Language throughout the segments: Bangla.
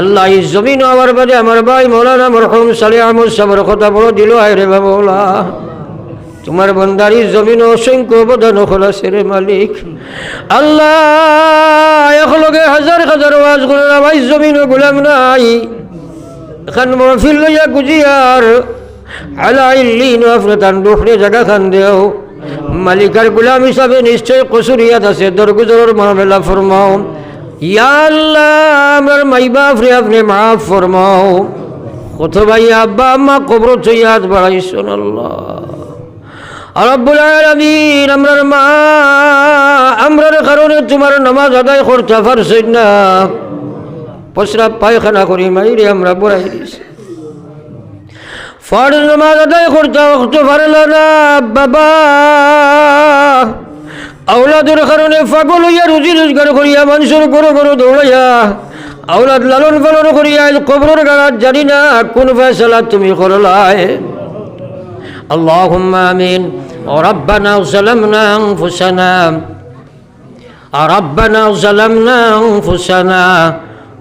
আল্লাহ এই জমিন আমার বাদে আমার ভাই মৌলানা মরহম সালে আমর সবর কথা বড় দিল, আয় রে বাবলা তোমার বন্দারি জমিন অসংখ্য অবদান খোলা সেরে মালিক। আল্লাহ একলগে হাজার হাজার ওয়াজ করে ভাই জমিন গুলাম নাই। খান মহফিল লইয়া গুজিয়ার আলাইলিন আফরতান ডুফরে জায়গা খান দেও। মালিকার গুলাম হিসাবে নিশ্চয় কসুরিয়াত আছে, দরগুজরের মামলা ফরমাও। ইয়া আমার মাই বাপ রে আপনি মাফ ফরমাও। কত ভাই, আব্বা, আম্মা, কবর চইয়াত আমরার কারণে তোমার নামাজ আদায় করতে পারছেন না। পায়খানা করি মাইরে আমরা বড়াই দিছি। নামাজ আদায় করতে পারল না, বাবা। আওলাদের কারণে পাগল হইয়া রুজি রোজগার করিয়া মানুষের গরু গরু দৌড়াইয়া আওলাদ লালন পালন করিয়া কবরের গাড়াত জানি না কোন ফেসলা তুমি করলায় اللهم آمين ربنا ظلمنا أنفسنا ربنا ظلمنا أنفسنا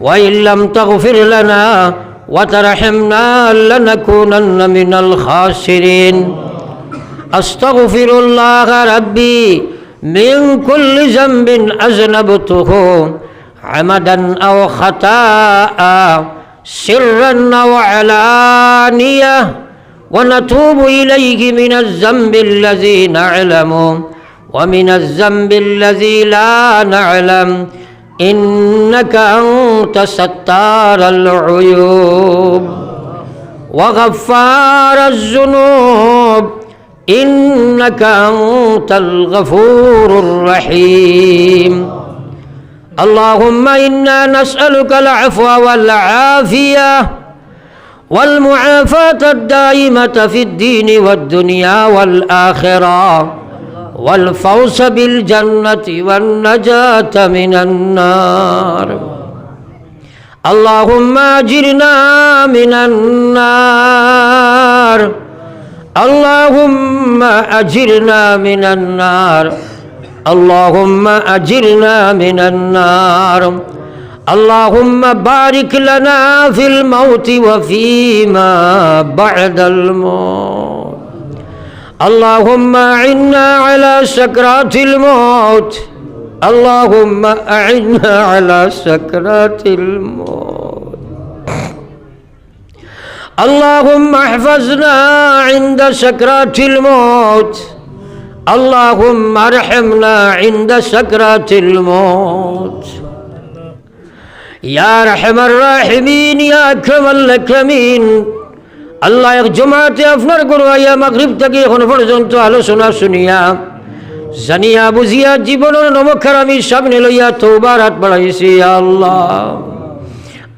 وإن لم تغفر لنا وترحمنا لنكونن من الخاسرين أستغفر الله ربي من كل ذنب أذنبته عمدا أو خطاء سرا أو علانية ونتوب إليه من الذنب الذي نعلم ومن الذنب الذي لا نعلم إنك أنت ستار العيوب وغفار الذنوب. إنك أنت الغفور الرحيم. اللهم إنا نسألك العفو والعافية والمعافاة الدائمة في الدين والدنيا والآخرة والفوز بالجنة والنجاة من النار. اللهم أجرنا من النار. اللهم أجرنا من النار. اللهم أجرنا من النار. اللهم بارك لنا في الموت وفيما بعد الموت. اللهم أعنا على سكرات الموت. اللهم أعنا على سكرات الموت. اللهم احفظنا عند سكرات الموت اللهم ارحمنا عند سكرات الموت يا رحم الراحمين يا أكرم الأكرمين আল্লাহ এক জমাতে আপনার গরু আইয়া মাগরিব থেকে এখন পর্যন্ত আলোচনা শুনিয়া জানিয়া বুঝিয়া জীবনের নমক্ষার আমি সামনে লইয়া তৌবার হাত বাড়াইছি আল্লাহ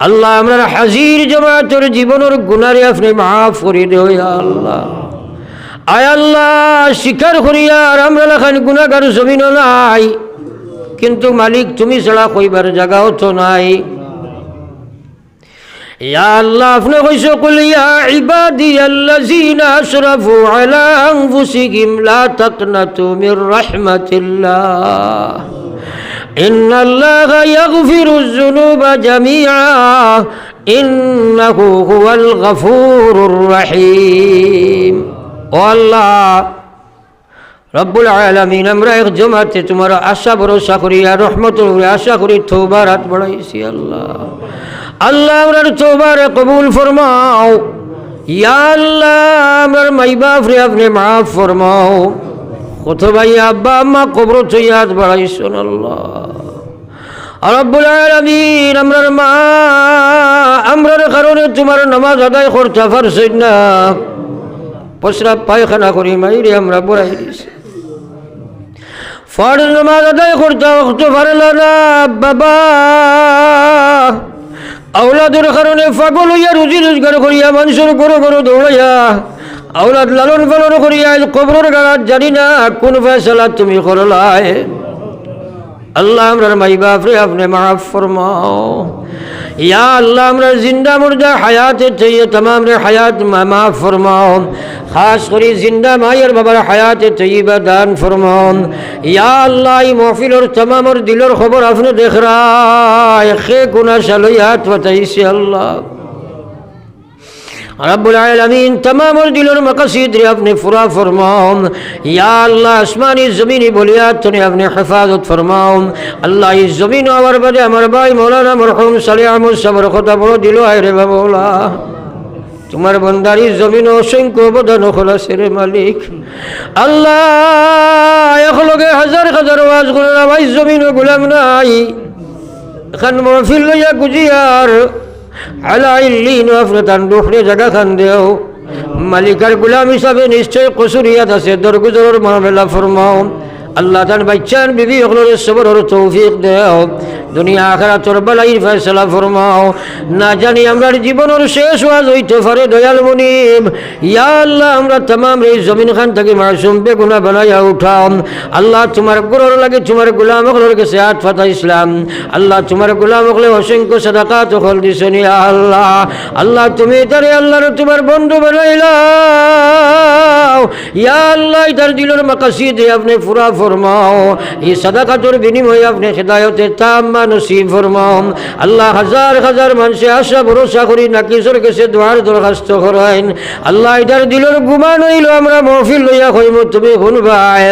আল্লাহ, আমরা হাজির জমাতের জীবনের গুণারে আপনি মাফ করে দেও আল্লাহ। আয় আল্লাহ স্বীকার করিয়া আর আমরা লেখান গুণাগার জমিনও নাই। কিন্তু মালিক, তুমি ছাড়া কইবার জায়গাও তো নাই। ইয়া আল্লাহ, আপনি কইছো, কুল ইয়া ইবাদি আল্লাযিনা আসরাফু আলা আনফুসিহিম লা তাকনাতু মির রাহমাতিল্লাহ। إن الله يغفر الذنوب جميعا إنه هو الغفور الرحيم والله রব্বুল আলমিন আমরা এক জমাতে তোমার আশা ভরসা করি আর রহমতের উপরে আশা করি তোবার হাত বাড়াইছি আল্লাহ আল্লাহ আমরার তোবার কবুল ফরমাও ইয়া আল্লাহ আমার মাই বাপ রে আপনি মাফ ফরমাও কত ভাই আব্বা, আম্মা কবর চইয়াত বাড়াইছেন আল্লাহ রব্বুল আলমিন, আমরার মা, আমরার কারণে তোমার নামাজ আদায় করতে পারছেন না। পশরাব পায়খানা করি মাইরে, আমরা বড়াই দিছি। ফর নামাজ আদায় করতে অক্ত পারল না বাবা। আওলাদের কারণে পাগল হইয়া রুজি রোজগার করিয়া মানুষের গরু গরু দৌড়াইয়া আওলাদ লালন পালন করিয়া কবরের গাড়াত জানি না, কোন ফেসলা তুমি করলাই আল্লাহ আমরার মাই বাপরে, আপনি মাফ ফরমাও। ইয়া আল্লাহ আমরার জিন্দা মুর্দা হায়াতে চাইয়ে তমাম রে হায়াত মাফ ফরমাও। খাস করে জিন্দা মায়ের বাবার হায়াতে চাইবা দান ফরমাও। ইয়া আল্লাহ, এই মহফিলর তমামর দিলর খবর আপনি দেখরা খে গুণা সালইয়াত বাতাইছে আল্লাহ। রব্বুল আলমিন তমামুল দিলর মকসিদ রে আপনি ফুরা ফরমাও ইয়া আল্লাহ, আসমানি জমিনি বলিয়া তুমি আপনি হেফাজত ফরমাও আল্লাহ, এই জমিন আমার বাদে আমার ভাই মৌলানা মরহম সালে আমুল সবর কথা বড় দিল, আয় রে বাবলা তোমার বন্দারি জমিন অসংখ্য অবদান খোলাছে রে মালিক। আল্লাহ একলগে হাজার হাজার ওয়াজগুলো ভাই জমিন গুলাম নাই। এখন মহফিল লইয়া গুজিয়ার মালিকার গুলাম হিসাবে নিশ্চয় কসুরিয়াত আছে দরগুজরের মামলা ফরমাও। আল্লাহ তান বাচ্চান বিবি হলের সবর তৌফিক দেও। দুনিয়া আখরা তোর বেলাই ফেসলা ফরমাও। না জানি আমরা জীবনের শেষ ওয়াজ হইতে পারে দয়াল মুনিম। ইয়া আল্লাহ, আমরা তামাম এই জমিন খান থেকে মাসুম বেগুনা বানাইয়া উঠাম। আল্লাহ তোমার গুরুর লাগে তোমার গুলাম হলের কাছে হাত ফাতা ইসলাম আল্লাহ তোমার গুলাম হলে অসংখ্য সাদাকা তখন দিছনি আল্লাহ। আল্লাহ, তুমি তারে আল্লাহর তোমার বন্ধু বানাইলাও। ইয়া আল্লাহ তার দিলের মাকাসিদে আপনি পুরা ফরমাও। এই সাদাকাতর বিনিময়ে আপনি হেদায়তে তাম্মা নসিব ফরমাও। আল্লাহ হাজার হাজার মানুষে আশা, ভরসা করি নাকিসর কাছে দোয়ার দরখাস্ত করেন আল্লাহ এটার দিলের গুমান হইল, আমরা মহফিল লইয়া কইম তুমি শুনবাই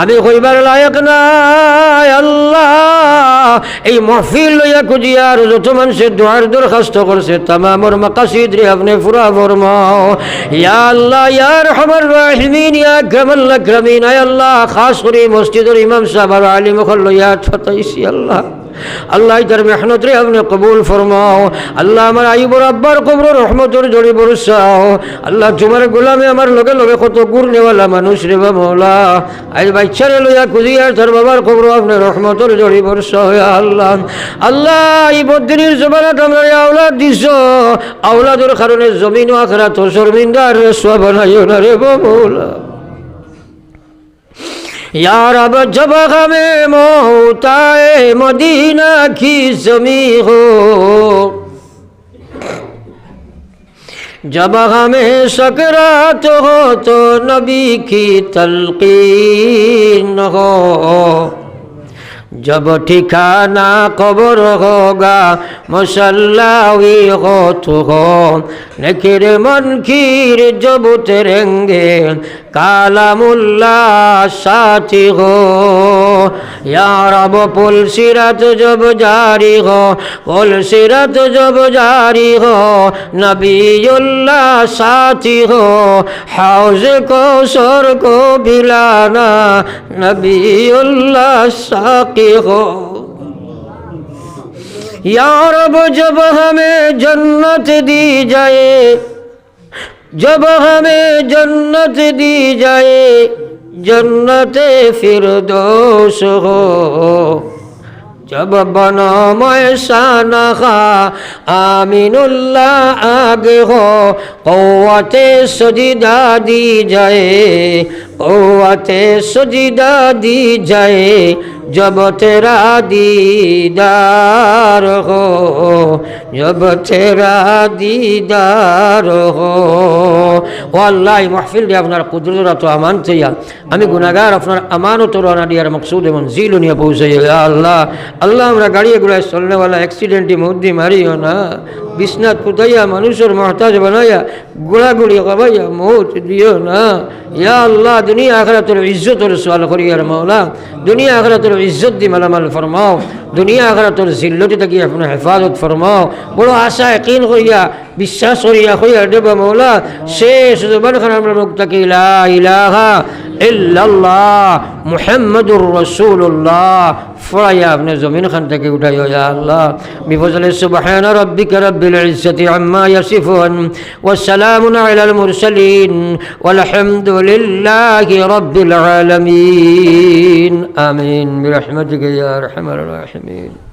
আমি কইবার লায়ক নাই, আল্লাহ। এই মহফিল লইয়া খুঁজিয়ার যত মানুষের দোয়ার দরখাস্ত করছে, তামামর মাকাসিদ রে আপনি পুরা ফরমাও। ইয়া আল্লাহ, ইয়া রহমান রাহিমিন, ইয়া কামাল আকরামিন, আয় আল্লাহ, খাস করে মসজিদের ইমাম সাহেব আর আলী মখল লইয়া ফতাইছি আল্লাহ। আল্লাহ তার মেহনত রে আপনি কবুল ফরমাও। আল্লাহ আমার আইবর আব্বার কবর রহমতর জড়ি বরসাও। আল্লাহ তোমার গোলামে আমার লগে লগে কত গুর নেওয়ালা মানুষ রে বা মৌলা। আজ বাচ্চারে লইয়া কুজিয়ার তার বাবার কবর আপনি রহমতর জড়ি বরসা হয়ে আল্লাহ। আল্লাহ এই বদিনের জমানাত আমরা আওলাদ দিছ। আওলাদের কারণে জমিন আখরা তো শর্মিন্দার রেসুয়া বানাইও না রে বা यार अब जब हमें मोहताए मदीना की जमी हो जब हमें सकरात हो तो नबी की तलकीन हो जब ठिकाना कब्र होगा मुसल्लावी हो तो हो नखिर मनखीर जब उतरेंगे कालामुल्ला साथी हो यार अब पुल सिरत जब जारी हो पुल सिरत जब जारी हो नबीउल्ला साथी हो हौज को सर को भिलाना नबीउल्ला साकी हो यार अब जब हमें जन्नत दी जाए জব হামে জন্নত দি যায় জন্নতে ফির দোষ হো জব বনময় সানখা আমিনুল্লাহ আগে হো কৌয়াতে সজিদা দি যায় কৌয়াতে সজিদা দি যায় জব তেরা দিদার হো জব তেরা দিদার হো। ওয়াল্লাহ মাহফিল দিয়ে আপনার কুদরত আমান চাইয়া আমি গুনাগার আপনার আমানত রানা দিয়ার মকসুদ এবং জিল নিয়ে পৌঁছাই। আল্লাহ আল্লাহ আমরা গাড়ি এগুলায় চলনেওয়ালা অ্যাক্সিডেন্টে মধ্যে মারিও না। বিশ্বনাথ পুতাইয়া মানুষের মহতাজ বানাইয়া গোড়াগুড়ি কবাইয়া মৌত দিও না। ইয়া আল্লাহ, দুনিয়া আখরাতের ইজ্জতের সোয়াল আর মাওলা। দুনিয়া আখরাতের ইজ্জত দি মালামাল ফরমাও, দুনিয়া আখরাতের জিল্লতি থাকি আপনার হেফাজত ফরমাও। বড় আশা একইন করিয়া, বিশ্বাস করিয়া কইয়া দেবা মৌলা, শেষ জবান খান আমরা মুক্তাকি লা ইলাহা ইল্লাল্লাহ, মুহাম্মাদুর রাসূলুল্লাহ। ফরাইয়া আপনি জমিন খান থেকে উঠাই ইয়া আল্লাহ। বিফজলে সুবহান রাব্বিকা রাব্বিল ইজ্জতি আম্মা ইয়াসিফুন, ওয়া সালামুন আলাল মুরসালিন ওয়াল হামদুলিল্লাহি রাব্বিল আলামিন। আমিন, বিরহমাতিকা ইয়া আরহামার রাহিমিন।